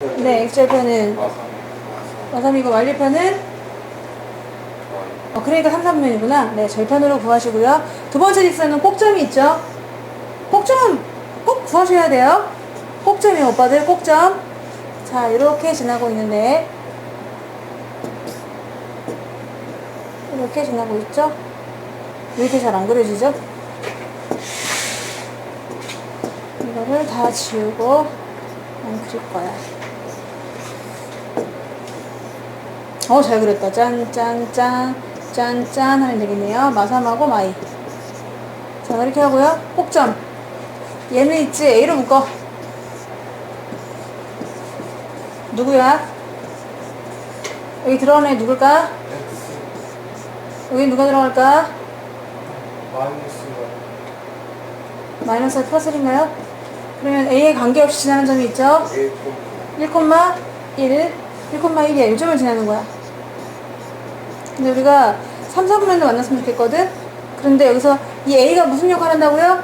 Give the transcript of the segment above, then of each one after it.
네, X절편은 와삼이고 완료편은 어, 그러니까 3, 3면이구나. 네, 절편으로 구하시고요. 두 번째 직선은 꼭점이 있죠. 꼭점 꼭 구하셔야 돼요. 꼭점이요, 오빠들. 꼭점. 자, 이렇게 지나고 있는데 이렇게 지나고 있죠. 왜 이렇게 잘 안 그려지죠? 이거를 다 지우고 안 그릴 거야. 어, 잘 그렸다. 짠, 짠, 짠, 짠, 짠 하면 되겠네요. 마삼하고 마이. 자, 이렇게 하고요. 꼭점. 얘는 있지? A로 묶어. 누구야? 여기 들어오는 애 누굴까? 여기 누가 들어갈까? 마이너스 플러스 1인가요? 그러면 A에 관계없이 지나는 점이 있죠? 1 1,1, 1,1이야. 요점을 지나는 거야. 근데 우리가 3, 4분면도 만났으면 좋겠거든? 그런데 여기서 이 A가 무슨 역할을 한다고요?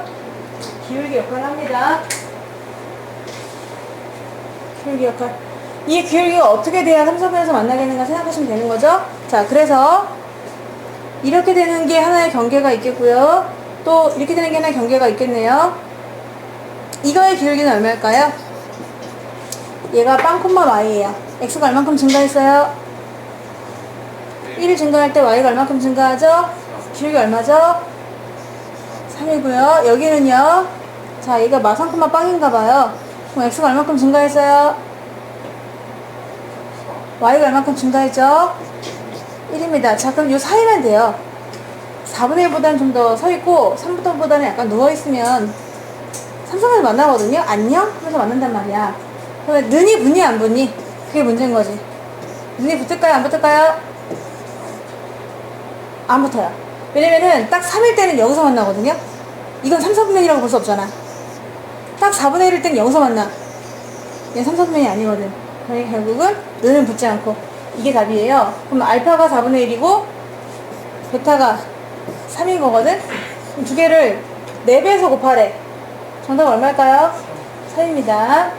기울기 역할을 합니다. 기울기 역할. 이 기울기가 어떻게 돼야 3, 4분에서 만나겠는가 생각하시면 되는 거죠? 자, 그래서 이렇게 되는 게 하나의 경계가 있겠고요. 또 이렇게 되는 게 하나의 경계가 있겠네요. 이거의 기울기는 얼마일까요? 얘가 빵 콤마 y예요. x가 얼만큼 증가했어요? 1이 증가할 때 y가 얼만큼 증가하죠? 기울기 얼마죠? 3이고요. 여기는요. 자, 얘가 마상 콤마 빵인가 봐요. 그럼 x가 얼만큼 증가했어요? y가 얼만큼 증가했죠? 1입니다. 자, 그럼 요 사이면 돼요. 4분의 1보다는 좀 더 서 있고 3분보다는 약간 누워 있으면 삼성에서 만나거든요. 안녕? 하면서 만난단 말이야. 그러면 눈이 붙니 안 붙니? 그게 문제인 거지. 눈이 붙을까요? 안 붙을까요? 안 붙어요. 왜냐면은 딱 3일 때는 여기서 만나거든요. 이건 3, 4분면이라고 볼 수 없잖아. 딱 4분의 1일 때는 여기서 만나. 얘는 3, 4분면이 아니거든. 그러니까 결국은 눈은 붙지 않고. 이게 답이에요. 그럼 알파가 4분의 1이고 베타가 3인 거거든? 그럼 두 개를 4배에서 곱하래. 정답 얼마일까요? 3입니다.